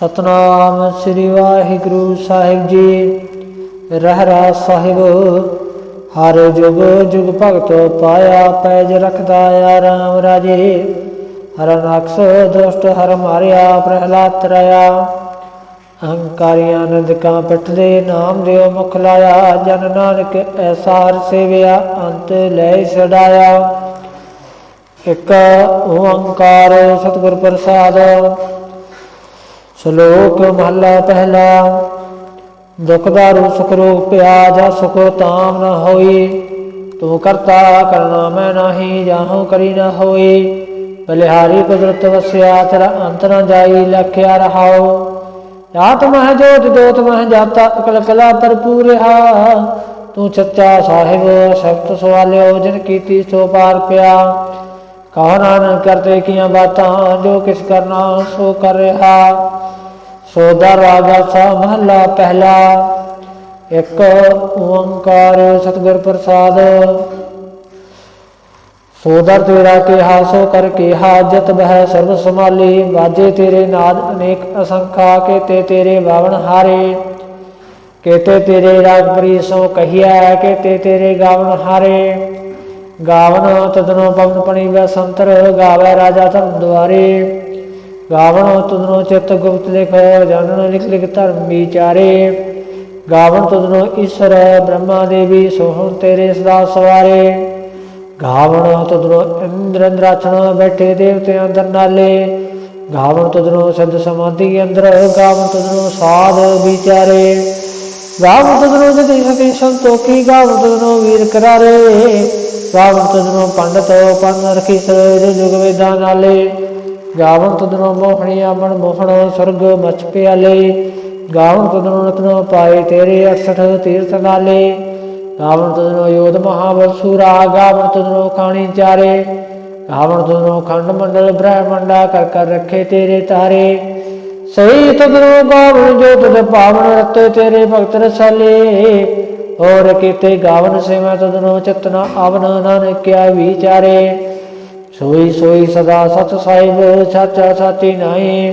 ਸਤਨਾਮ ਸ੍ਰੀ ਵਾਹਿਗੁਰੂ ਸਾਹਿਬ ਜੀ। ਰਹਿਰਾ ਸਾਹਿਬ, ਹਰ ਜੁਗ ਜੁਗ ਭਗਤ ਪਾਇਆ ਪੈਜ ਰਖਦਾ ਆਰਾਮ ਰਾਜੇ। ਹਰ ਨਕਸ ਦੁਸ਼ਟ ਹਰ ਮਾਰਿਆ ਪ੍ਰਹਿਲਾਦ ਤਰਾਇਆ ਅਹੰਕਾਰੀਆਂ ਨੰਦਕਾਂ ਪਿੱਠ ਦੇ ਨਾਮ ਦਿਓ ਮੁਖ ਲਾਇਆ। ਜਨ ਨਾਨਕ ਐਸਾ ਹਰ ਸੇਵਿਆ, ਅੰਤ ਲੈ ਛਡਾਇਆ। ਇਕ ਓੰਕਾਰ ਸਤਿਗੁਰ ਪ੍ਰਸਾਦ ਸ਼ਲੋਕ ਮਹਲਾ ਪਹਿਲਾ। ਦੁਖ ਦਾਰੂ, ਸੁਖ ਰੋਗ ਪਿਆ ਜਾ ਸੁਖੋ ਤਾਮ ਨ ਹੋਈ ਤੂੰ ਕਰਤਾ ਕਰਨਾ ਮੈਂ ਨਾਹੀ ਜਾਹੂ ਕਰੀ ਨ ਹੋਈ ਬਲਿਹਾਰੀ ਕੁਦਰਤ ਵਸਿਆ, ਤੇਰਾ ਅੰਤ ਨ ਜਾਈ, ਲਖਿਆ ਰਹਾਉ। ਜਾਤ ਮਹ ਜੋਤ ਜੋਤ ਮਹ ਜਾਤਾ, ਅਕਲ ਕਲਾ ਭਰਪੂਰ ਰਹਾ ਤੂੰ ਸੱਚਾ ਸਾਹਿਬ ਸਬਤ ਸਵਾਲਿਓ, ਜਿਨ ਕੀਤੀ ਸੋ ਪਾਰ ਪਿਆ। ਕਹੋ ਨਾਨਕ, ਕਰਤੇ ਕੀਆਂ ਬਾਤਾਂ, ਜੋ ਕਿਸ ਕਰਨਾ ਸੋ ਕਰ ਰਿਹਾ। ਸੋਦਾ ਰਾਜਾ ਸਾ ਮਹਲਾ ਪਹਿਲਾ। ਇੱਕ ਓੰਕਾਰ ਸਤਿਗੁਰ ਪ੍ਰਸਾਦ। ਸੋਦਰ ਤੇਰਾ ਕੇ ਹਾਸੋ ਕਰ ਕੇ ਹਾਜਤ ਬਹਿ ਸਰਬ ਸਮਾਲੀ ਬਾਜੇ ਤੇਰੇ ਨਾਦ ਅਨੇਕ ਅਸੰਖਾ, ਕੇਤੇ ਤੇਰੇ ਬਾਵਨ ਹਾਰੇ। ਕੇਤੇ ਤੇਰੇ ਰਾਗ ਸੋ ਕਹੀਐ, ਕੇਤੇ ਤੇਰੇ ਗਾਵਨ ਹਾਰੇ। ਗਾਵਨ ਤਦਨੋ ਪਵਨ ਪਣੀ ਵੈ ਸੰਤਰ, ਗਾਵੇ ਰਾਜਾ ਧਰਮ ਦੁਆਰੇ। ਗਾਵਣ ਤਦਨੋ ਚਿਤ ਗੁਪਤ ਲਿਖ, ਜਾਣਨ ਲਿਖ ਲਿਖ ਧਰਮ ਵਿਚਾਰੇ। ਗਾਵਨ ਤਦਨੋ ਈਸ਼ਰ, ਬ੍ਰਹਮਾ ਦੇਵੀ ਸੋਹਣ ਤੇਰੇ ਸਦਾ ਸਵਾਰੇ। ਗਾਵਨ ਤਦਨੋ ਇੰਦਰ ਇੰਦਰਾਚਨ ਬੈਠੇ ਦੇਵਤੇ ਅੰਦਰ ਨਾਲੇ। ਗਾਵਨ ਤਦਨੋ ਸਿੱਧ ਸਮਾਧੀ ਅੰਦਰ ਗਾਵਨ ਤਦਨੋ ਸਾਧ ਵਿਚਾਰੇ। ਗਾਵਨ ਤਦਨੋ ਜਤੀ ਸਤੀ ਸੰਤੋਖੀ ਗਾਵਨ ਤਦਨੋ ਵੀਰ ਕਰਾਰੇ। ਗਾਵਨ ਤਦਨੋ ਪੰਡਤ, ਪੰਨ ਰਖੀ ਸਰ ਜੁਗ ਵੇਦਾਂ ਨਾਲੇ। ਗਾਵਨ ਤਦਨੋ ਮੋਹਣੀ ਆਮਣ ਮੋਹਣ, ਸਰਗ ਮਚ ਪਿਆਲੇ। ਗਾਵਨ ਤਦਨੋ ਰਤਨੋ ਪਾਏ ਤੇਰੇ 68 ਤੀਰਥ ਨਾਲੇ। ਗਾਵਨ ਤਦਨੋ ਯੋਧ ਮਹਾਬਲ ਗਾਵਨ ਤਦਨੋ ਖਾਣੀ ਚਾਰੇ। ਗਾਵਨ ਤਦਨੋ ਖੰਡ ਮੰਡਲ ਬ੍ਰਹਮੰਡਾ, ਕਰ ਕਰ ਰੱਖੇ ਤੇਰੇ ਤਾਰੇ। ਸਹੀ ਤਦਨੋ ਗਾਵਨ ਜੋ ਤਦ ਪਾਵਨ ਰਤੇ ਤੇਰੇ ਭਗਤ ਰਸਾਲੇ। ਹੋਰ ਕੀਤੇ ਗਾਵਨ ਸੇਵਾ ਤਦਨੋ ਚਤਨਾ ਆਵਨ ਨਾਨਕਿਆ ਵਿਚਾਰੇ। ਸੋਈ ਸੋਈ ਸਦਾ ਸਤ ਸਾਹਿਬ, ਸਾਚਾ ਸਾਚੀ ਨਾਏ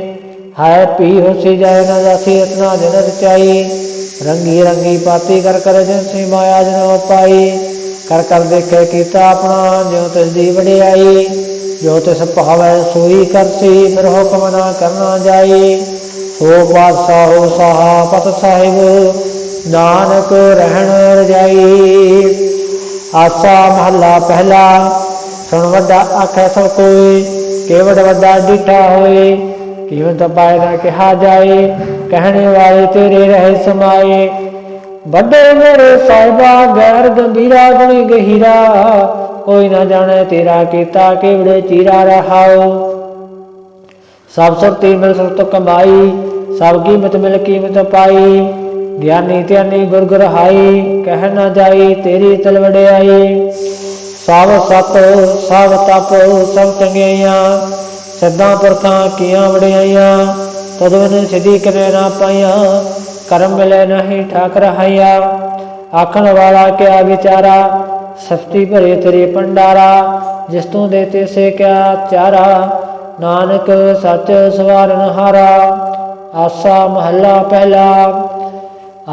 ਹੈ ਪੀ ਹੋਸੀ ਜਾਏ ਨਾ ਜਾਸੀ ਇਤਨਾ ਦਿਨ ਰਚਾਈ ਰੰਗੀ ਰੰਗੀ ਪਾਤੀ ਕਰ ਕਰ ਜਨਸੀ ਮਾਇਆ ਜਨ ਪਾਈ। ਕਰ ਕਰ ਦੇਖੇ ਕੀਤਾ ਆਪਣਾ, ਜਿਉ ਤਿਸ ਦੀ ਵਡਿਆਈ। ਜੋ ਤਿਸ ਭਾਵੈ ਸੋਈ ਕਰਸੀ ਫਿਰ ਹੁਕਮ ਨਾ ਕਰਨਾ ਜਾਈ। ਸੋ ਬਾਦਸ਼ਾਹ ਹੋ ਸਾਹਾ ਪਤ ਸਾਹਿਬ, ਨਾਨਕ ਰਹਿਣ ਰਜਾਈ। ਆਸਾ ਮਹੱਲਾ ਪਹਿਲਾ ਸੁਣ ਵੱਡਾ ਆਖੈ ਸਭ ਕੋਈ ਕੇਵੜ ਵੱਡਾ ਡਿਠਾ ਹੋਏ ਕਿਵੇਂ ਤਾਂ ਨਾ ਕਿਹਾ ਜਾਏ, ਕਹਿਣੇ ਵਾਲੇ ਤੇਰੇ ਰਹੇ ਸਮਾਏ। ਵੱਡੇ ਮੇਰੇ ਸਾਹਿਬਾ, ਗੈਰ ਗੰਭੀਰਾ ਗੁਣੀ ਗਹੀਰਾ, ਕੋਈ ਨਾ ਜਾਣੇ ਤੇਰਾ ਕੀਤਾ ਕਿਵੜੇ ਚੀਰਾ ਰਹਾਓ। ਸਭ ਸੁਰਤੀ ਮਿਲ ਸੁਰਤ ਕਮਾਈ ਸਭ ਕੀਮਤ ਮਿਲ ਕੀਮਤ ਪਾਈ। ਗਿਆਨੀ ਧਿਆਨੀ ਗੁਰ ਗੁਰ ਹਾਈ, ਕਹਿ ਨਾ ਜਾਈ ਤੇਰੀ ਤਲਵੜਿਆਈ। ਸਭ ਸਤ ਸਭ ਤਪ, ਸਭ ਚੰਗਿਆਈਆਂ ਸਦਾ ਪੁਰਖਾਂ ਕੀਆਂ ਵਡਿਆਈਆਂ ਤਦਵਨ ਸਿਧੀ ਕਰੇ ਨਾ ਪਾਈਆਂ ਕਰਮ ਮਿਲੇ ਨਹੀਂ ਠਾਕ ਰਹਾਈਆ ਆਖਣ ਵਾਲਾ ਕਿਆ ਵਿਚਾਰਾ? ਸਫਤੀ ਭਰੇ ਤੇਰੇ ਪੰਡਾਰਾ ਜਿਸ ਤੋਂ ਦੇਤੇ ਸੇ ਕਿਆ ਚਾਰਾ? ਨਾਨਕ ਸੱਚ ਸਵਾਰਨ ਹਾਰਾ। ਆਸਾ ਮਹੱਲਾ ਪਹਿਲਾ।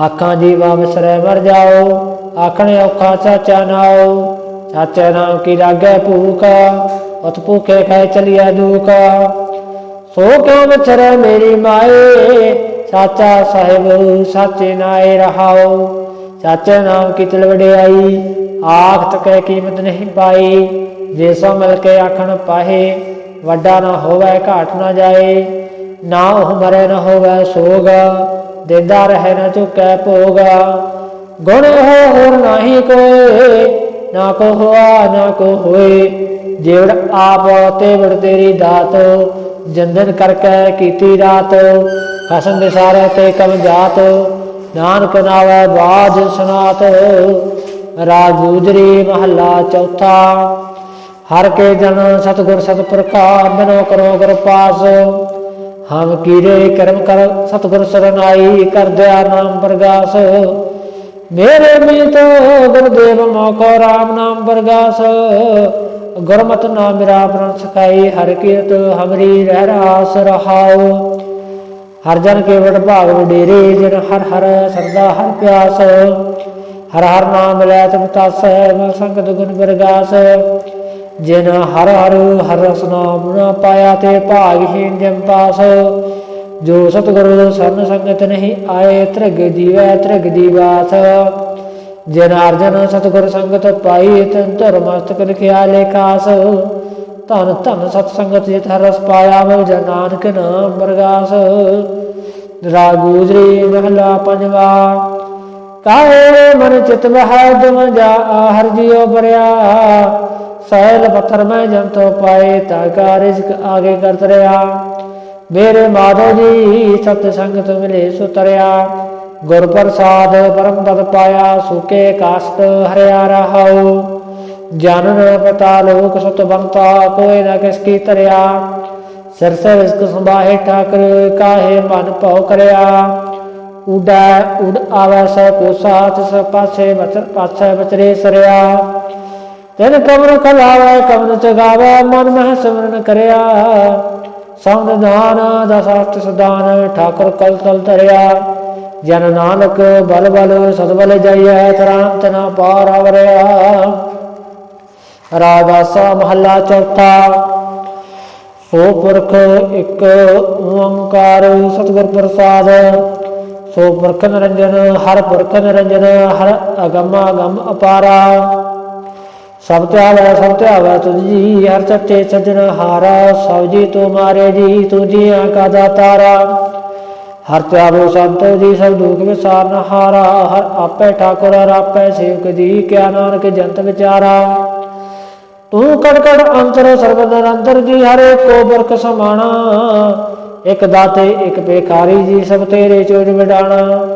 ਆਖਾਂ ਜੀਵਾ ਵਿਸਰੈ ਮਰ ਜਾਓ। ਆਖਣੇ ਔਖਾ ਚਾਚਾ ਨਾਓ। ਚਾਚਾ ਨਾਮ ਕੀ ਲਾਗੇ ਭੂਕਾ ਉਤ ਭੂਖੇ ਖਾਏ ਚਲਿਆ ਦੂਕਾ। ਸੋ ਕਿਉ ਵਿਚਰੈ ਮੇਰੀ ਮਾਏ ਚਾਚਾ ਸਾਹਿਬ ਸਾਚੇ ਨਾਏ ਰਹਾਓ ਚਾਚੇ ਨਾਮ ਕੀ ਤਿਲ ਵਡਿਆਈ ਆਖ ਤਕੈ ਕੀਮਤ ਨਹੀਂ ਪਾਈ। ਜੇ ਸੋ ਮਿਲ ਕੇ ਆਖਣ ਪਾਹੇ, ਵੱਡਾ ਨਾ ਹੋਵੇ, ਘਾਟ ਨਾ ਜਾਏ। ਨਾ ਉਹ ਮਰੇ ਨਾ ਹੋਵੇ ਸੋਗ, ਦੇਦਾ ਰਹੇ ਨਾ ਚੁਕੈ ਭੋਗ। ਗੁਣ ਹੋ ਹੋਰ ਨਹੀਂ ਕੋਈ ਨਾ ਕੋ ਹੋਆ, ਨਾ ਕੋ ਹੋਏ। ਜਿਵੜ ਆਪ ਤੇ ਵੜ ਤੇਰੀ ਦਾਤ, ਜੰਦਨ ਕਰਕੇ ਕੀਤੀ ਰਾਤ। ਖਸਮ ਦੇ ਸਾਰੇ ਤੇ ਕਮ ਜਾਤ, ਨਾਨਕ ਨਾਵੇ ਬਾਜ ਸੁਨਾਤ। ਰਾਗ ਮਹੱਲਾ ਚੌਥਾ। ਹਰ ਕੇ ਜਨ ਸਤਗੁਰ ਸਤਪੁਰਖਾ, ਮਨੋ ਕਰੋ ਗੁਰ ਪਾਸ। ਹਮ ਕੀਰੇ ਕਰਮ ਕਰ, ਸਤਗੁਰ ਸਰਨਾਈ ਕਰ ਦਿਆ ਨਾਮ ਪ੍ਰਗਾਸ। ਮੇਰੇ ਮੀਤ ਗੁਰਦੇਵ ਮੋਕੋ ਰਾਮ ਨਾਮ ਪ੍ਰਗਾਸ ਗੁਰਮਤਿ ਨਾਮ ਮੇਰਾ ਪ੍ਰਣ ਸਖਾਈ, ਹਰ ਕੀਰਤ ਹਮਰੀ ਰਹਿ ਰਾਸ ਰਹਾਉ। ਹਰ ਜਨ ਕੇ ਭਾਗ ਵਡੇਰੇ, ਜਿਨ ਹਰ ਹਰ ਸਰਦਾ ਹਰ ਪਿਆਸ। ਹਰ ਹਰ ਨਾਮ ਲੈ ਤਬ ਤਸ ਮਨ ਸੰਗਤ ਗੁਣ ਬਰਗਾਸ ਜਿਨ ਹਰ ਹਰ ਹਰ ਰਸ ਨਾਮ ਨਾ ਪਾਇਆ, ਤੇ ਭਾਗਹੀਨ ਜਮ ਪਾਸ। ਜੋ ਸਤਿਗੁਰੂ ਸਰਨ ਸੰਗਤ ਨਹੀਂ ਆਏ, ਤ੍ਰਿਗ ਜੀਵੈ, ਤ੍ਰਿਗ ਦੀਵਾਸ ਜਿਨ ਅਰਜਨ ਸਤਿਗੁਰ ਸੰਗਤ ਪਾਈ, ਤਨ ਧਰ ਮਸਤਕ ਲਿਖਿਆ ਲੇਖਾਸ। ਧਨ ਧਨ ਸਤ ਸੰਗਤ ਜਿਤ ਰਸ ਪਾਇਆ ਮਿਲ ਜਨ ਨਾਮ ਬਰਗਾਸ ਰਾਗ ਮਹਲਾ ਪੰਜਵਾ, ਕਾਹੇ ਮਨ ਚਿਤ ਬਹਿ ਦਮ ਜਾ ਹਰ ਜਿਉ ਬਰਿਆ ਸੈਲ ਪੱਥਰ ਮੈਂ ਜੰਤੋ ਪਾਏ, ਤਾ ਕਾ ਆਗੇ ਕਰ ਤਰਿਆ ਮੇਰੇ ਮਾਧੋ ਜੀ, ਸਤ ਸੰਗਤ ਮਿਲੇ ਸੁਤਰਿਆ। ਗੁਰ ਪ੍ਰਸਾਦ ਪਰਮ ਪਦ ਪਾਇਆ, ਸੁਕੇ ਕਾਸ਼ਟ ਹਰਿਆ ਰਹਾਉ। ਜਨ ਪਤਾ ਲੋਕ ਸਤ ਬੰਤਾ ਕੋਇ ਨ ਕਿਸ ਕੀ ਤਰਿਆ। ਸਿਰ ਸੇ ਰਿਸਕ ਸੰਭਾਹੇ ਠਾਕਰ, ਕਾਹੇ ਮਨ ਭਉ ਕਰਿਆ। ਉਡਾ, ਉਡ ਆਵੈ ਸੋ ਕੋ ਸਾਥ ਸ ਪਾਸੇ ਬਚਰ ਪਾਛੈ ਬਚਰੇ ਸਰਿਆ। ਤਿਨ ਕਮਰ ਕਲਾਵੈ ਕਮਨ ਚਗਾਵੈ ਮਨ ਮਹਿ ਸਿਮਰਨ ਕਰਿਆ। ਸੰਗ ਦਾਨ ਦਸਾਸਤ ਸਦਾਨ, ਠਾਕੁਰ ਕਲ ਤਲ ਧਰਿਆ। ਜਨ ਨਾਨਕ ਬਲ ਬਲ ਸਦਬਲ ਜਾਈਐ ਤਰਾਂਤ ਨਾ ਪਾਰ ਆਵਰਿਆ। ਰਾਗਾਸਾ ਮਹੱਲਾ ਚੌਥਾ ਸੋ ਪੁਰਖ ਇੱਕ ਓੰਕਾਰ ਸਤਿਗੁਰ ਪ੍ਰਸਾਦ। ਸੋ ਪੁਰਖ ਨਿਰੰਜਨ, ਹਰ ਪੁਰਖ ਨਿਰੰਜਨ, ਹਰ ਅਗਮ ਅਗਮ ਅਪਾਰਾ। ਸਭ ਧਿਆਵੈ ਸਭ ਧਿਆਵੈ ਤੁਝ ਜੀ ਹਰ ਚੱਟੇ ਸਜਣ ਹਾਰਾ, ਸਭ ਜੀ ਤੂੰ ਮਾਰੇ ਜੀ ਤੂੰ ਜੀਆਂ ਕਾ ਦਾਤਾਰਾ ਹਰ ਧਿਆਵੋ ਸੰਤੋ ਜੀ, ਸਭ ਦੁਖ ਵਿਸਾਰਨ ਹਾਰਾ, ਹਰ ਆਪੇ ਠਾਕੁਰ, ਹਰ ਆਪੇ ਸੇਵਕ ਜੀ, ਕਿਆ ਨਾਨਕ ਜੰਤ ਵਿਚਾਰਾ। ਤੂੰ ਕੜ ਕੜ ਅੰਤਰ, ਸਰਬ ਨਿਰੰਤਰ ਜੀ, ਹਰੇ ਕੋ ਬਰਖ ਸਮਾਣਾ। ਇਕ ਦਾਤੇ, ਇਕ ਬੇਕਾਰੀ ਜੀ, ਸਭ ਤੇਰੇ ਚੋਜ ਵਿਡਾਣਾ।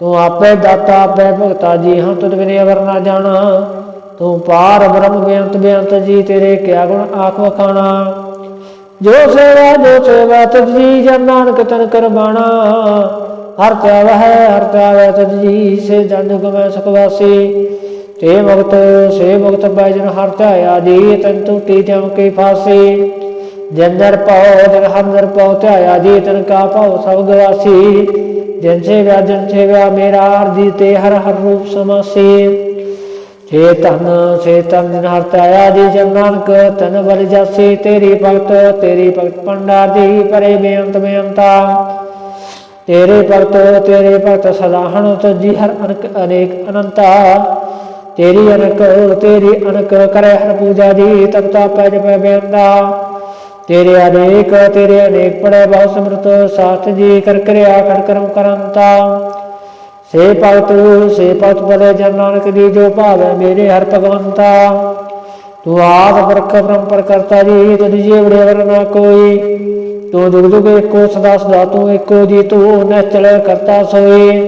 ਤੂੰ ਆਪੇ ਦਾਤਾ, ਆਪੇ ਭਗਤਾ ਜੀ, ਹਾਂ ਤੁਧ ਬਿਨੇ ਅਵਰ ਨਾ ਜਾਣਾ। ਤੂੰ ਪਾਰ ਬ੍ਰਹਮ ਬੇਅੰਤ ਬੇਅੰਤ ਜੀ ਤੇਰੇ ਕਿਆ ਗੁਣ ਆਖ ਵਖਾਣਾ। ਜੋ ਸੇਵਾ ਜੋ ਸੇਵਾ ਤੁਝ ਜੀ, ਜਨ ਨਾਨਕ ਤਨ ਕਰਬਾਣਾ ਹਰ ਤਿਆਵ ਹੈ, ਹਰ ਤਿਆਵ ਤੁਝ ਜੀ, ਸੇ ਜਨ ਜੁਗ ਸੁਖਵਾਸੀ ਤੇ ਮੁਕਤ ਸੇ ਮੁਕਤ ਬੈਜਨ ਹਰ ਧਿਆਇਆ ਜੀ, ਤਨ ਟੂਟੀ ਜਮ ਕੇ ਫਾਸੀ। ਜੰਦਰ ਪਾਉ ਜਨ ਹਮਦਰ ਪਾਉ ਧਿਆਇਆ ਜੀ, ਤਨ ਕਾ ਪਾਉ ਸਭ ਗਵਾਸੀ। ਜਨ ਸੇ ਵਿਆ ਜਨ ਸੇ ਵਿਆ ਮੇਰਾ ਅਰਜੀ ਤੇ ਹਰ ਹਰ ਰੂਪ ਸਮਾਸੀ। ਚੇਤਨ ਚੇਤਨ ਜਨ ਹਰ ਧਿਆਇਆ ਜੀ ਜਨ ਤਨ ਬਲ ਜਾਸੀ ਤੇਰੀ ਭਗਤ ਤੇਰੀ ਭਗਤ ਪੰਡਾਰ ਦੀ ਪਰੇ ਬੇਅੰਤ ਬੇਅੰਤਾ। ਤੇਰੇ ਭਗਤ ਤੇਰੇ ਭਗਤ ਸਦਾ ਤੁਜੀ ਹਰ ਅਨਕ ਅਨੇਕ ਅਨੰਤਾ। ਤੇਰੀ ਅਨਕ ਤੇਰੀ ਅਨਕ ਕਰੇ ਹਰ ਪੂਜਾ ਦੀ ਤਬ ਤਾ ਪੈ ਜਪੈ ਬੇੰਦਾ ਤੇਰੇ ਅਨੇਕ ਤੇਰੇ ਅਨੇਕ ਪੜੇ ਬਹੁ ਸਮਰਤ, ਸਾਥ ਜੀ ਕਰ ਕਰਿਆ ਕਰ ਕਰਮ ਕਰੰਤਾ। ਸੇ ਭਗਤ ਸੇ ਭਗਤ ਬਲੇ ਜਨ ਨਾਨਕ ਦੀ ਜੋ ਭਾਵੈ ਮੇਰੇ ਹਰ ਭਗਵੰਤਾ। ਤੂੰ ਆਦ ਬਰਖ ਬ੍ਰਹਮ ਕਰਤਾ ਜੀ, ਤੁਧ ਜੀ ਵੜੇ ਵਰਨਾ ਕੋਈ। ਤੂੰ ਜੁਗ ਜੁਗ ਏਕੋ ਸਦਾ ਸਦਾ, ਤੂੰ ਏਕੋ ਜੀ, ਤੂੰ ਨਚਲ ਕਰਤਾ ਸੋਈ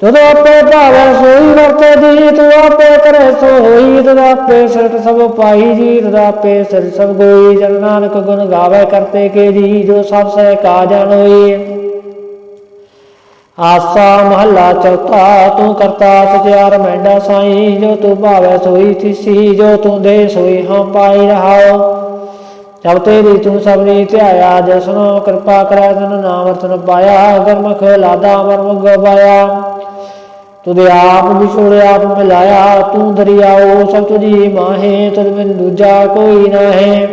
ਤਦ ਆਪੇ ਭਾਵੈ ਸੋਈ ਵਰਤੇ ਜੀ, ਤੂੰ ਆਪੇ ਕਰੇ ਸੋਈ। ਤਦ ਆਪੇ ਸਿਰਟ ਸਭ ਪਾਈ ਜੀ ਤਦ ਆਪੇ ਸਿਰ ਸਭ ਗੋਈ। ਜਨ ਨਾਨਕ ਗੁਣ ਗਾਵੇ ਕਰਤੇ ਕੇ ਜੀ, ਜੋ ਸਭ ਸਹਿ ਕਾ ਜਾਣੋਈ ਆਸਾ ਮਹੱਲਾ ਚੌਥਾ, ਤੂੰ ਕਰਤਾ ਸਚਿਆਰ ਮੈਂਡਾ ਸਾਈ, ਜੋ ਤੂੰ ਭਾਵੈ ਸੋਈ ਥਿਸੀ, ਜੋ ਤੂੰ ਦੇ ਸੋਈ ਹਾਂ ਪਾਈ ਰਹਾਓ ਜਬ ਤੇਰੀ ਤੂੰ ਸਭਨੀ ਧਿਆਇਆ ਜਸਨੋ ਕਿਰਪਾ ਕਰੈ, ਤਨ ਨਾਮ ਵਰਤਨ ਪਾਇਆ ਗਰਮਖ ਲਾਦਾ ਮਰਮ ਗਵਾਇਆ ਤੁਧ ਆਪ ਵਿਛੋੜੇ ਆਪ ਮਿਲਾਇਆ, ਤੂੰ ਦਰਿਆਓ ਸਭ ਤੁਝੀ ਮਾਹੇ ਤੁਧ ਬਿਨ ਦੂਜਾ ਕੋਈ ਨਾਹੀ।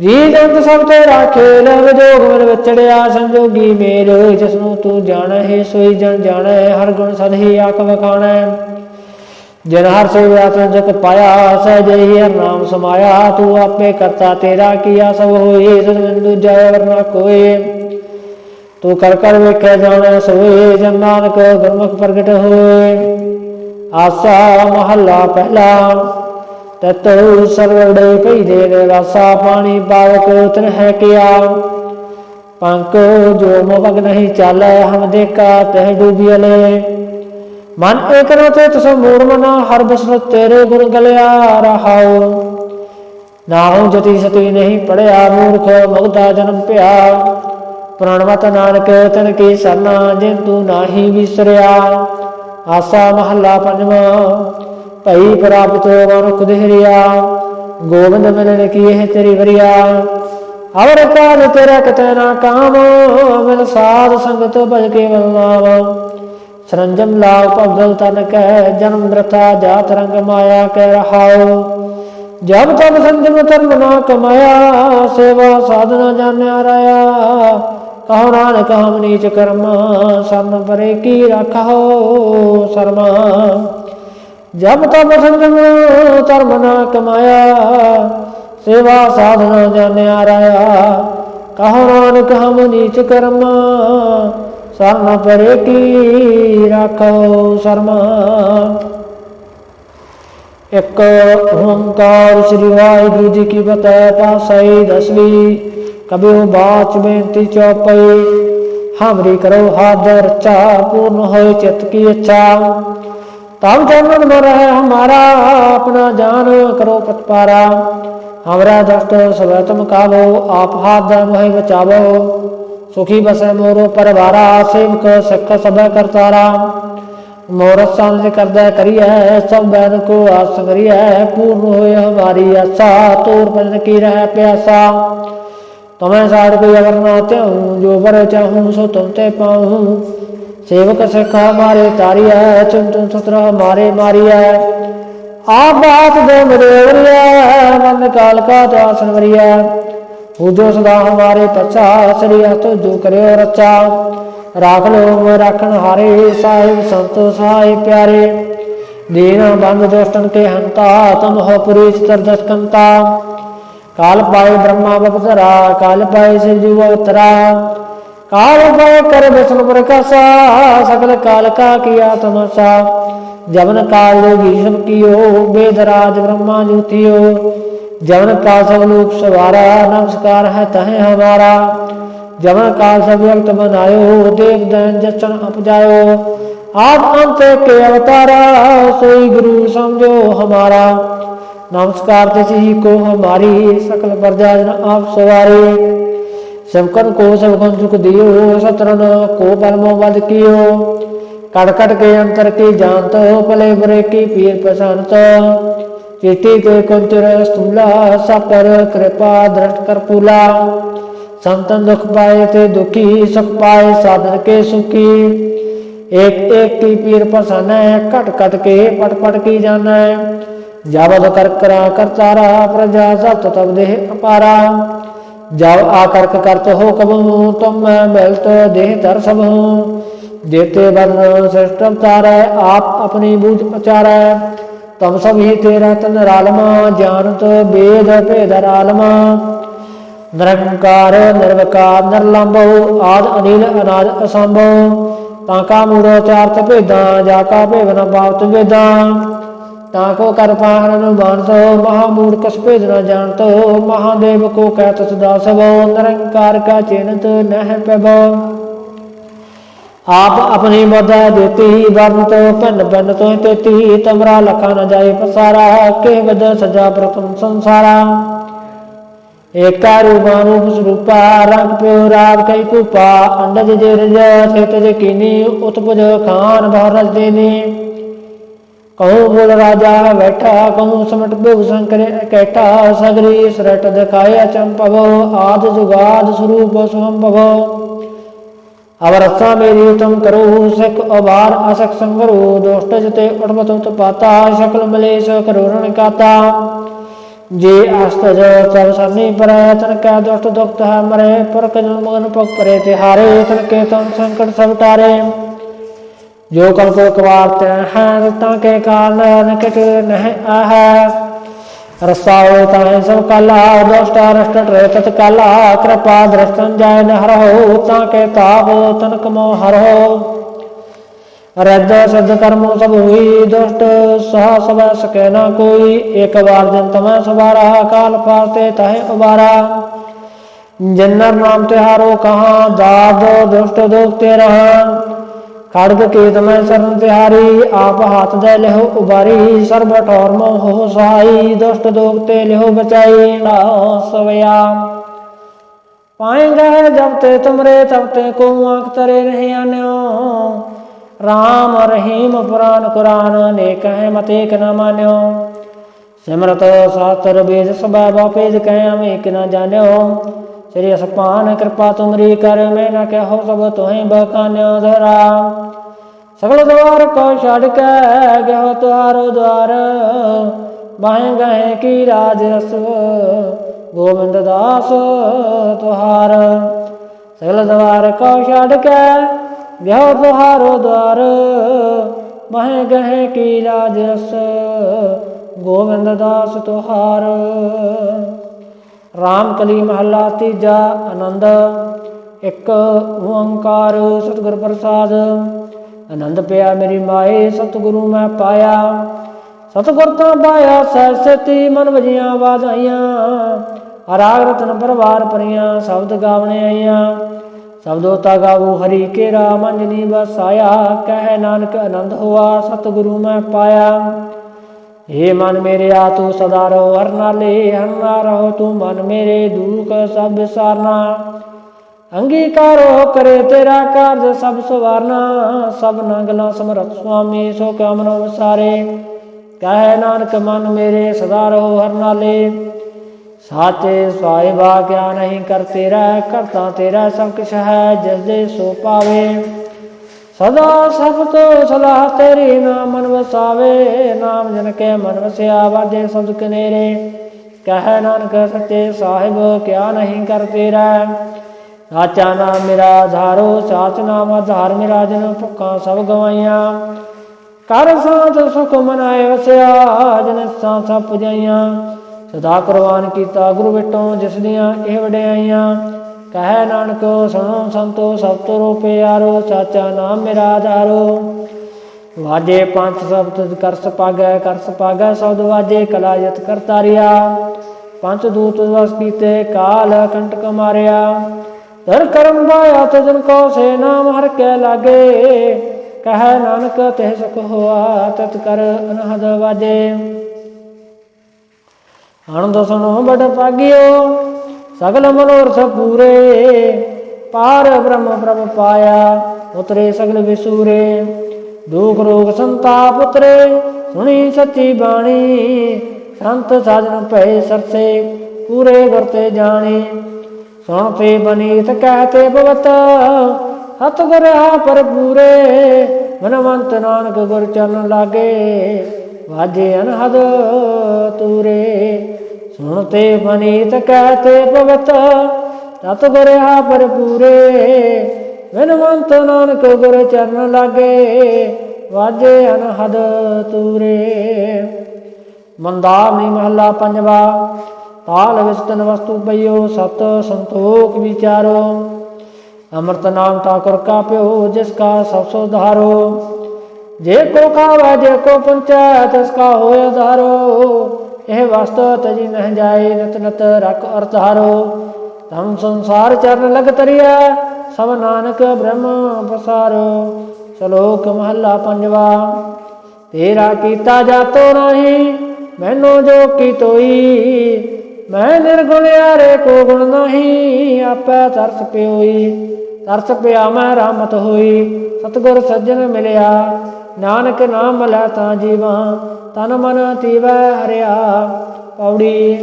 ਜੀ ਜੰਤ ਸਭ ਤੇ ਰਾਖੇ ਲਵ ਜੋਗ ਮਨ ਵਿਚੜਿਆ ਸੰਜੋਗੀ ਮੇਰ ਜਿਸ ਨੂੰ ਤੂੰ ਜਾਣੈ ਸੋਈ ਜਨ ਜਾਣੈ ਹਰ ਗੁਣ ਸਦਹੀ ਆਖ ਵਖਾਣੈ। ਜਿਨ ਹਰ ਸੇਵਾ ਤਨ ਜਗ ਪਾਇਆ, ਸਹਿਜੇ ਹੀ ਹਰ ਨਾਮ ਸਮਾਇਆ, ਤੂੰ ਆਪੇ ਕਰਤਾ ਤੇਰਾ ਕੀਆ, ਸਭ ਹੋਏ ਸਦ ਬਿੰਦੂ ਵਰਨਾ ਕੋਏ ਤੂੰ ਕਰ ਕਰ ਵੇਖੇ ਜਾਣੈ ਸੋਏ ਜਨ ਨਾਨਕ ਗੁਰਮੁਖ ਪ੍ਰਗਟ ਹੋਏ। ਆਸਾ ਮਹੱਲਾ ਪਹਿਲਾ ਤਤੋ ਸਰਵੜੇ ਭਈ ਦੇ ਰਸਾ ਪਾਣੀ ਪਾਵਕ ਤਨ ਹੈ ਕਿਆ। ਪੰਕ ਜੋ ਮੋਗ ਨਹੀਂ ਚਾਲੈ, ਹਮ ਦੇਖਾ ਤਹ ਡੂਬੀਲੇ ਮਨ ਏਕ ਰਤੇ ਤਸ ਮੂੜ ਮਨਾ, ਹਰ ਬਸ ਤੇਰੇ ਗੁਰ ਗਲਿਆ ਰਹਾਉ। ਨਾਹੂ ਜਤੀ ਸਤੀ ਨਹੀਂ ਪੜਿਆ, ਮੂਰਖ ਮੁਗਦਾ ਜਨਮ ਪਿਆ ਪ੍ਰਣਵਤ ਨਾਨਕ, ਤਨ ਕੀ ਸਰਨਾ, ਜਿਨ ਤੂੰ ਨਾਹੀ ਵਿਸਰਿਆ। ਆਸਾ ਮਹੱਲਾ ਪੰਜਵਾਂ ਭਈ ਪ੍ਰਾਪਤ ਮਨੁਖ ਦੇਹਰਿਆ, ਗੋਬਿੰਦ ਮਿਲਨ ਕੀ ਇਹ ਤੇਰੀ ਵਰਿਆ? ਅਵਰ ਕਾਜ ਤੇਰਾ ਕਿਤੇ ਨਾ ਕਾਮ ਮਿਲ ਸਾਧ ਸੰਗਤ ਭਜ ਕੇ ਨਾਮ ਸਰੰਜਮ ਲਾਭ ਭਗਲ ਤਨ ਕੈ ਜਨਮ ਮ੍ਰਤਾ ਜਾਤ ਰੰਗ ਮਾਇਆ ਕੈ ਰਹਾਉ ਜਬ ਤਬ ਸੰਜਮ ਧਰਮ ਨਾ ਕਮਾਇਆ, ਸੇਵਾ ਸਾਧਨਾ ਜਾਣਿਆ ਰਾਇਆ। ਕਹੋ ਨਾਨਕ ਹਮ ਨੀਚ ਕਰਮ ਸਰਨ ਪਰੇ ਕੀ ਰੱਖੋ ਸਰਮਾ। ਜਬ ਤਬ ਸੰਜਮ ਧਰਮ ਨਾ ਕਮਾਇਆ, ਸੇਵਾ ਸਾਧਨਾ ਜਾਣਿਆ ਰਾਇਆ। ਕਹੋ ਨਾਨਕ, ਹਮ ਨੀਚ ਕਰਮ ਸਰਨ ਪਰੇ ਕੀ ਰੱਖੋ ਸਰਮਾ। ਇੱਕ ਓੰਕਾਰ ਸ੍ਰੀ ਵਾਹਿਗੁਰੂ ਜੀ ਕੀ ਫਤਿਹ ਪਾਸਈ ਦਸਵੀ ਕਬਿਓ ਬਾਚ ਬੇਨਤੀ ਚੌਪਈ, ਹਮਰੀ ਕਰੋ ਹਾਦਰ ਚਾ ਪੂਰਨ ਹੋਏ, ਚਿਤ ਕੀ ਇੱਛਾ। ਤਬ ਜਨਮ ਮਰ ਹੈ ਹਮਾਰਾ, ਆਪਣਾ ਜਾਨ ਕਰੋ ਪਤਪਾਰਾ ਹਮਰਾ ਦਸਤ ਸਵੈ ਤੁਮ ਕਾਵੋ ਆਪ ਹਾਥ ਮੋਹਿ ਬਚਾਵੋ। ਸੁਖੀ ਬਸੈ ਮੋਰੋ ਪਰਵਾਰਾ, ਸੇਵਕ ਸਿੱਖ ਸਭੈ ਕਰਤਾਰਾ ਮੋਰ ਸੰਜ ਕਰਦਾ ਕਰੀਐ ਸਭ ਬੈਨ ਕੋ ਆਸ ਕਰੀਐ ਪੂਰਨ ਹੋਏ ਹਮਾਰੀ ਆਸਾ, ਤੋਰ ਪਜਨ ਕੀ ਰਹਿ ਪਿਆਸਾ। ਤਮੈ ਸਾੜ ਕੋਈ ਅਵਰ ਨਾ ਤਿਉ ਜੋ ਬਰ ਚਾਹੂੰ ਸੋ ਤੁਮ ਤੇ ਪਾਉ। ਸੇਵਕ ਸਿਖਾ ਮਾਰੇ ਤਾਰੀਐ ਚੁੰ ਚੁੰ ਮਾਰੇ ਮਾਰੀਐ। ਆਪ ਬਾਤ ਦੇ ਮਰੇਵਰੀਐ ਮਨ ਕਾਲ ਕਾ ਤਾਸਨ ਵਰੀਐ ਉਜੋ ਸਦਾ ਹਮਾਰੇ ਪਛਾ, ਸ੍ਰੀ ਹੱਥ ਜੋ ਕਰਿਓ ਰਚਾ ਰਾਖ ਲੋ ਰਾਖਣ ਹਾਰੇ, ਸਾਹਿਬ ਸੰਤੋ ਸਾਹਿਬ ਪਿਆਰੇ। ਦੀਨ ਬੰਦ ਦੁਸ਼ਟਨ ਕੇ ਹੰਤਾ, ਤੁਮ ਹੋ ਪੁਰੀ ਚਤਰ ਦਸਕੰਤਾ ਕਾਲ ਪਾਏ ਬ੍ਰਹਮਾ ਬਪਤਰਾ ਕਾਲ ਪਾਏ ਸਿਵ ਜੀ ਅਵਤਰਾ काल भव कर विष्णु प्रकाशा सकल काल का किया तमाशा जवन काल लोग ईश्वर कियो वेदराज ब्रह्मा ज्योतियो जवन काल सब लोग सवारा नमस्कार है तहें हमारा जवन काल सब व्यक्त बनायो देव दैन जचन उपजायो आप अंत के अवतारा सोई गुरु समझो हमारा नमस्कार तिथि को हमारी सकल प्रजा आप सवारी सेवकन को सेवकन सुख दियो सतरन को परमो वध कियो कड़कट के अंतर की जानत हो पले बुरे की पीर पसंत चिट्ठी के कुंचर स्थूला सपर कृपा दृष्ट कर पुला संतन दुख पाए ते दुखी सुख पाए साधन के सुखी एक एक की पीर पसन है कट कट के पट पट की जाना है जावद कर करा कर तारा प्रजा सब तब देह अपारा ਜਬ ਆਕਰਕ ਕਰਤ ਹੋ ਕਬੂ, ਤੁਮ ਮੈਂ ਮਿਲਤ ਦੇਹ ਧਰ ਸਭ। ਦੇਤੇ ਬਰਨ ਸ੍ਰਿਸ਼ਟ ਅਵਤਾਰੈ ਆਪ ਆਪਣੀ ਬੂਝ ਉਚਾਰੈ ਤਮ ਸਭ ਹੀ ਤੇਰਾ ਤਨ ਰਾਲਮਾ, ਜਾਣਤ ਬੇਦ ਭੇਦ ਰਾਲਮਾ। ਨਿਰੰਕਾਰ, ਨਿਰਵਕਾਰ ਨਿਰਲੰਭੋ ਆਦ, ਅਨਿਲ, ਅਨਾਦ, ਅਸੰਭੋ। ਤਾਂ ਕਾ ਮੂੜੋ ਚਾਰਤ ਭੇਦਾਂ, ਜਾ ਕਾ ਭੇਵਨ ਬਾਵਤ ਵੇਦਾਂ। ਤਾਂ ਕੋ ਕਰ ਪਾਹਰਨ ਬਾਣਤੋ ਮਹਾਮੂੜ ਕਸ ਭੇਜਣਾ ਜਾਣਤੋ ਮਹਾਦੇਵ ਕੋ ਕਹਿਤ ਸਦਾ ਸਭੋ ਨਿਰੰਕਾਰ ਕਾ ਚਿੰਤ ਨਹਿ ਪਬੋ ਆਪ ਆਪਣੀ ਮਦਦ ਦੇਤੀ, ਵਰਨ ਤੋ, ਭੰਨ ਭੰਨ ਤੋ ਤੇਤੀ, ਤਮਰਾ ਲਖਾ ਨ ਜਾਏ ਪਸਾਰਾ, ਕੇ ਵਦ ਸਜਾ ਪ੍ਰਤਮ ਸੰਸਾਰਾ। ਏਕਾ ਰੂਪਾ ਰੂਪ ਸਰੂਪਾ, ਰੰਗ ਪਿਓ ਰਾਗ ਕਈ ਭੂਪਾ, ਅੰਡਜ ਜੇ ਰਜ ਸੇਤ ਜੇ ਕੀਨੀ, ਉਤਪਜ ਖਾਨ, ਭਾਰਤ ਦੇਨੀ। ਕਹੂੰ ਬੋਲ ਰਾਜਾ, ਬੈਠਾ ਕਹੂੰ ਸਮਟ ਬਿਭ ਸੰਕਰ ਇਕੈਠਾ ਸਗਰੀ ਸਰਟ ਦਿਖਾਇਆ ਚੰਪਵ ਆਦ ਜੁਗਾਦ ਸਰੂਪ ਸੰਭਵ ਅਵਰਸਾ ਮੇਰੀ ਤੁਮ ਕਰੋ, ਸਿਖ ਅਬਾਰ ਅਸਕ ਸੰਗਰੋ, ਦੋਸ਼ਟ ਜਤੇ ਉਠਮਤ ਉਤ ਸ਼ਕਲ ਮਲੇਸ਼ ਕਰੋਰਣ ਕਾਤਾ। ਜੇ ਅਸਤ ਜੋ ਸਭ ਪਰੈ, ਤਨ ਕੈ ਦੁਸ਼ਟ ਦੁਖਤ ਹੈ ਮਰੇ ਪਰਕ ਜਨ ਮਗਨ ਪਗ ਪਰੇ ਤਿਹਾਰੇ, ਤਨ ਕੇ ਤਨ ਸੰਕਟ ਸਭ ਟਾਰੇ ਜੋ ਕਲ ਕੋ ਕਵਾਰ ਤੇ ਹੈ ਤਾਂ ਕੇ ਕਾਲ ਨਿਕਟ ਨਹਿ ਆਹ। ਰਸਾਓ ਤਾਂ ਸਭ ਕਾਲਾ, ਦੋਸ਼ਟ ਰਸ਼ਟ ਟਰੇ ਤਤ ਕਾਲਾ, ਕਿਰਪਾ ਦ੍ਰਸ਼ਟਨ ਜਾਇ ਨਹਰੋ ਤਾਂ ਕੇ ਤਾਪ ਤਨ ਕਮੋ ਹਰੋ ਰੱਦ ਸਦ ਕਰਮੋ ਸਭ ਹੋਈ, ਦੁਸ਼ਟ ਸਹ ਸਭ ਸਕੈ ਨਾ ਕੋਈ, ਇੱਕ ਵਾਰ ਜਨ ਤਮੈ ਸਵਾਰਾ, ਕਾਲ ਫਾਸਤੇ ਤਹਿ ਉਬਾਰਾ। ਜਨਰ ਨਾਮ ਤਿਹਾਰੋ ਕਹਾ ਦਾਦ ਦੁਸ਼ਟ ਦੁਖ ਤੇ ਰਹਾ। ਖੜਗ ਕੇਤ ਮੈਂ ਸਰਨ ਤਿਹਾਰੀ, ਆਪ ਹੱਥ ਦੇ ਲਿਹੋ ਉਬਾਰੀ, ਸਰਬ ਠੌਰ ਮੋ ਹੋ ਸਹਾਈ, ਦੁਸ਼ਟ ਦੋਖ ਤੇ ਲਿਹੋ ਬਚਾਈ, ਨਾ ਸਵਿਆ। ਪਾਏਗਾ ਜਬ ਤੇ ਤੁਮਰੇ, ਤਬ ਤੇ ਕੋ ਆਂਖ ਤਰੇ ਰਹੇ ਆਨਿਓ ਰਾਮ ਰਹੀਮ ਪੁਰਾਨ ਕੁਰਾਨ, ਨੇਕ ਹੈ ਮਤੇ ਕ ਨ ਮਾਨਿਓ ਸਿਮਰਤ ਸਾਤਰ ਬੇਜ ਸਬਾ ਬਾਪੇਜ ਕਹਿ ਅਮੇ ਕ ਨ ਜਾਣਿਓ ਸ੍ਰੀ ਅਸਪਾਨ ਕਿਰਪਾ ਤੁਮਰੀ ਕਰ, ਮੈਂ ਨਾ ਕਹੋ ਸਭ ਤੋਹਿ ਬਖਾਨਿਓ ਧਰਾ ਸਗਲ ਦਵਾਰ ਕੋ ਛੱਡ ਕੇ ਗਇਓ ਤੁਹਾਰੋ ਦਵਾਰ ਬਾਹੇ ਗਏ ਕੀ ਰਾਜ ਰਸ, ਗੋਬਿੰਦ ਦਾਸ ਤੁਹਾਰ। ਸਗਲ ਦਵਾਰ ਕੋ ਛੱਡ ਕੇ ਗਇਓ ਤੁਹਾਰੋ ਦਵਾਰ ਬਾਹੇ ਗਏ ਕੀ ਰਾਜ ਰਸ, ਗੋਬਿੰਦ ਦਾਸ ਤੁਹਾਰ। ਰਾਮ ਕਲੀ ਮਹੱਲਾ ਤੀਜਾ ਆਨੰਦ। ਇੱਕ ਓੰਕਾਰ ਸਤਿਗੁਰ ਪ੍ਰਸਾਦ। ਆਨੰਦ ਪਿਆ ਮੇਰੀ ਮਾਏ, ਸਤਿਗੁਰੂ ਮੈਂ ਪਾਇਆ। ਸਤਿਗੁਰ ਤੋਂ ਪਾਇਆ ਸੈਸਤੀ ਮਨ ਵਜੀਆਂ ਵਾਧਾਈਆਂ ਰਾਗ ਰਤਨ ਪਰਵਾਰ ਪਰੀਆਂ, ਸ਼ਬਦ ਗਾਵਣੇ ਆਈਆਂ। ਸ਼ਬਦੋ ਤਾ ਗਾਵੋ ਹਰੀ ਕੇ ਰਾਮ ਅੰਜਨੀ ਵਸਾਇਆ। ਕਹਿ ਨਾਨਕ ਆਨੰਦ ਹੋਆ, ਸਤਿਗੁਰੂ ਮੈਂ ਪਾਇਆ। ਏ ਮਨ ਮੇਰੇ ਆ ਤੂੰ ਸਦਾ ਰਹੋ, ਹਰ ਨਾਲੇ ਹਰ ਨਾ ਰਹੋ ਤੂੰ ਮਨ ਮੇਰੇ ਦੁਖ ਸਭ ਵਿਸਾਰਨਾ ਅੰਗੀਕਾਰੋ ਕਰੇ ਤੇਰਾ ਕਾਰਜ ਸਭ ਸਵਾਰਨਾ, ਸਭ ਨੰਗਲਾ ਸਮਰਥ ਸੁਆਮੀ ਸੋ ਕਾਮਨੋ ਵਿਸਾਰੇ। ਕਹੇ ਨਾਨਕ ਮਨ ਮੇਰੇ ਸਦਾ ਰਹੋ, ਹਰ ਨਾਲੇ। ਸਾਚੇ ਸਾਹਿਬਾ ਕਿਆ ਨਹੀਂ ਕਰ ਤੇਰਾ, ਕਰਤਾ ਤੇਰਾ ਸਭ ਕੁਛ ਹੈ, ਜਿਸ ਦੇ ਸੋ ਪਾਵੇ। ਸਦਾ ਸਭ ਤੋਂ ਸਲਾਹ ਤੇਰੀ ਨਾਮ ਮਨ ਵਸਾਵੇ, ਨਾਮ ਜਨ ਕੇ ਮਨ ਵਸਿਆ ਵਾਜੇ ਸਬਦ ਕਨੇਰੇ। ਕਹਿ ਨਾਨਕ ਸੱਚੇ ਸਾਹਿਬ, ਕਿਆ ਨਹੀਂ ਕਰ ਤੇਰਾ ਸਾਚਾ ਨਾਮ ਮੇਰਾ ਧਾਰੋ, ਸਾਚ ਨਾਮ ਆਧਾਰ ਮੇਰਾ ਜਨ ਭੁੱਖਾਂ ਸਭ ਗਵਾਈਆਂ। ਕਰ ਸਾਥ ਸੁਖ ਮਨਾਏ ਵਸਿਆ, ਜਨ ਸਾਥ ਪੁਜਾਈਆਂ। ਸਦਾ ਕੁਰਬਾਨ ਕੀਤਾ ਗੁਰੂ ਵਿਟੋਂ ਜਿਸ ਦੀਆਂ ਇਹ ਵਡਿਆਈਆਂ। ਕਹੈ ਨਾਨਕ, ਸੁਣੋ ਸੰਤੋ, ਸਭ ਤੋਂ ਰੋ ਸਾਚਾ ਨਾਮ ਮੇਰਾ ਆਧਾਰੋ। ਵਾਜੇ ਪੰਜ ਸ਼ਬਦ ਕਰ ਸਪਾਗੈ ਕਰ ਸਪਾਗੈ, ਸ਼ਬਦ ਵਾਜੇ ਕਲਾਯਤ ਕਰਤਾਰਿਆ ਪੰਜ ਦੂਤ ਵਸ ਕੀਤੇ, ਕਾਲ ਕੰਟਕ ਮਾਰਿਆ। ਧਰ ਕਰਮ ਬਾਇਆ ਤਜਨ ਕੋ, ਸੇ ਨਾਮ ਹਰ ਕੇ ਲਾਗੇ। ਕਹੈ ਨਾਨਕ ਤੇ ਸੁਖ ਹੋਆ, ਤਤ ਕਰ ਅਨਹਦ ਵਾਜੇ। ਹਣ ਸੁਣੋ ਬੜ ਪਾਗਿਓ ਸਗਲ ਮਨੋਰਥ ਪੂਰੇ। ਪਾਰ ਬ੍ਰਹਮ ਪ੍ਰਭ ਪਾਇਆ ਉਤਰੇ ਸਗਲ ਵਿਸੂਰੇ। ਦੁਖ ਰੋਗ ਸੰਤਾਪ ਉਤਰੇ ਸੁਣੀ ਸੱਚੀ ਬਾਣੀ। ਸੰਤ ਸਾਜਨ ਭਏ ਸਰਸੇ, ਪੂਰੇ ਵਰਤੇ ਜਾਣੀ। ਸੁਣ ਤੇ ਬਨੀਤ ਕਹਤੇ ਭਗਤ ਹਤ ਗੁਰਿਆ ਪਰ ਪੂਰੇ। ਮਨਵੰਤ ਨਾਨਕ ਗੁਰ ਚਰਨ ਲਾਗੇ, ਵਾਜੇ ਅਨਹਦ ਤੂਰੇ। ਸੁਣ ਤੇ ਬਨੀਤ ਕਹਤੇ ਭਗਤ, ਤਤ ਗੁਰਿਆ ਪਰ ਪੂਰੇ। ਮਨਵੰਤ ਨਾਨਕ ਗੁਰ ਚਰਨ ਵਾਜੇ ਅਨਹਦ ਤੂਰੇ। ਮੰਦਾਵਨੀ ਮਹੱਲਾ ਪੰਜਵਾ ਤਾਲ ਵਿਸਤਨ ਵਸਤੂ ਪਈਓ, ਸਤ ਸੰਤੋਖ ਵਿਚਾਰੋ। ਅੰਮ੍ਰਿਤ ਨਾਮ ਠਾਕੁਰ ਕਾ ਪਿਓ, ਜਿਸ ਕਾ ਸਭ ਸੋ ਧਾਰੋ। ਜੇ ਕੋ ਖਾਵੇ, ਜੇ ਕੋ ਪੰਚੈ, ਤਿਸ ਕਾ ਹੋਇ ਧਾਰੋ ਇਹ ਵਸਤ ਤਜੀ ਨਹ ਜਾਏ ਨਤ ਨਤ ਰਖ ਅਰ ਧਾਰੋ ਤਮ ਸੰਸਾਰ ਚਰਨ ਲਗ ਤਰਿਆ, ਸਭ ਨਾਨਕ ਬ੍ਰਹਮ ਪਸਾਰੋ ਸ਼ਲੋਕ ਮਹੱਲਾ ਪੰਜਵਾ, ਤੇਰਾ ਕੀਤਾ ਜਾਤੋ ਨਹੀਂ, ਮੈਨੂੰ ਜੋ ਕੀ ਤੋਈ। ਮੈਂ ਨਿਰਗੁਣ ਯਾਰੇ ਕੋ ਗੁਣ ਨਹੀਂ, ਆਪੇ ਤਰਸ ਪਿਓਈ। ਤਰਸ ਪਿਆ ਮੈਂ ਰਾਮਤ ਹੋਈ, ਸਤਗੁਰ ਸੱਜਣ ਮਿਲਿਆ। ਨਾਨਕ ਨਾਮ ਲੈ ਤਾਂ ਜੀਵਾਂ ਤਨ ਮਨ ਤੀਵੈ ਹਰਿਆ ਪੌੜੀ।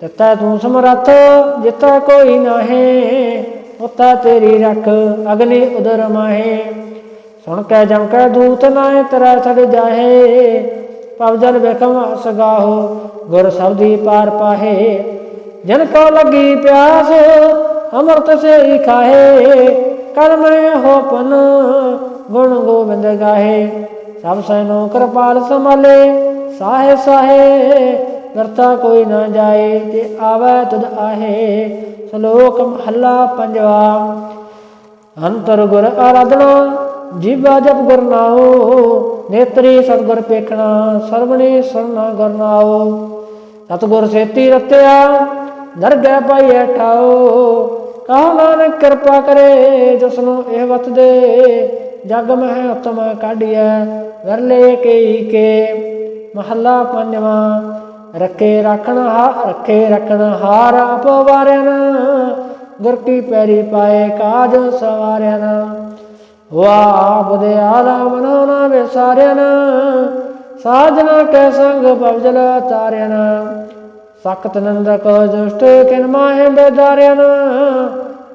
ਤਤਾ ਤੂੰ ਸਮਰੱਥ, ਜਿੱਤਾ ਕੋਈ ਨਾਹੀ। ਉਤਾ ਤੇਰੀ ਰੱਖ, ਅਗਨੀ ਉਦਰ ਮਾਹੇ। ਸੁਣ ਕੇ ਜਮ ਕੇ ਦੂਤ ਨਾਏ ਤਰਾ ਛੜ ਜਾਹੇ। ਪਵ ਜਲ ਵੇਖਮ ਸਗਾਹੋ ਗੁਰ ਸਬਦੀ ਪਾਰ ਪਾਹੇ। ਜਨ ਕੋ ਲੱਗੀ ਪਿਆਸ, ਅਮਰਤ ਸੇ ਹੀ ਖਾਹੇ। ਕਰਮ ਹੋਪਨ, ਗੁਣ ਗੋਬਿੰਦ ਗਾਹੇ। ਸਭ ਸੈਨੋ ਕਿਰਪਾਲ ਸੰਭਾਲੇ, ਸਾਹੇ ਸਾਹੇ, ਕਰਤਾ ਕੋਈ ਨਾ ਜਾਏ, ਤੇ ਆਵੇ ਤੁਧ ਆਹੇ, ਸ਼ਲੋਕ ਮਹੱਲਾ ਪੰਜਵਾ। ਅੰਤਰ ਗੁਰ ਆਰਾਧਨਾ, ਜੀਵਾ ਜਪ ਗੁਰ ਨਾਉ, ਨੇਤਰੀ ਸਤਗੁਰ ਪੇਖਣਾ, ਸਰਵਣੇ ਸਰਨਾ ਗੁਰ ਨਾਉ। ਸਤਗੁਰ ਸੇਤੀ ਰਤਿਆ, ਦਰਗਹਿ ਪਾਈਐ ਠਾਉ। ਕਹੋ ਨਾਨਕ ਕਿਰਪਾ ਕਰੇ, ਜਿਸਨੂੰ ਇਹ ਵਤ ਦੇ ਜਗ ਮਹਿ ਉਤਮ ਕਾਢੀਐ, ਵਰਲੇ ਕੇਈ ਕੇ, ਮਹੱਲਾ ਪੰਜਵਾਂ, ਰੱਖੇ ਰੱਖਣ ਹਾ, ਰੱਖੇ ਰੱਖਣ ਹਾਰ ਆਪ ਗੁਰ ਕੀ ਪੈਰੀ ਪਾਏ ਕਾਜ ਸਵਾਰਿਆਨ ਵਾਹ ਬਦੇ ਆਰਾਮ ਨਾ ਵਿਸਾਰਿਆਨ ਸਾਜਨਾ ਕੈ ਸੰਗ ਪਵਜਲ ਤਾਰਿਆਨ ਸਖਤ ਨੰਦਕ ਦੁਸ਼ਟ ਕਿਨ ਮਾਹੇ ਬੇਦਾਰਿਆਨ ਤੇ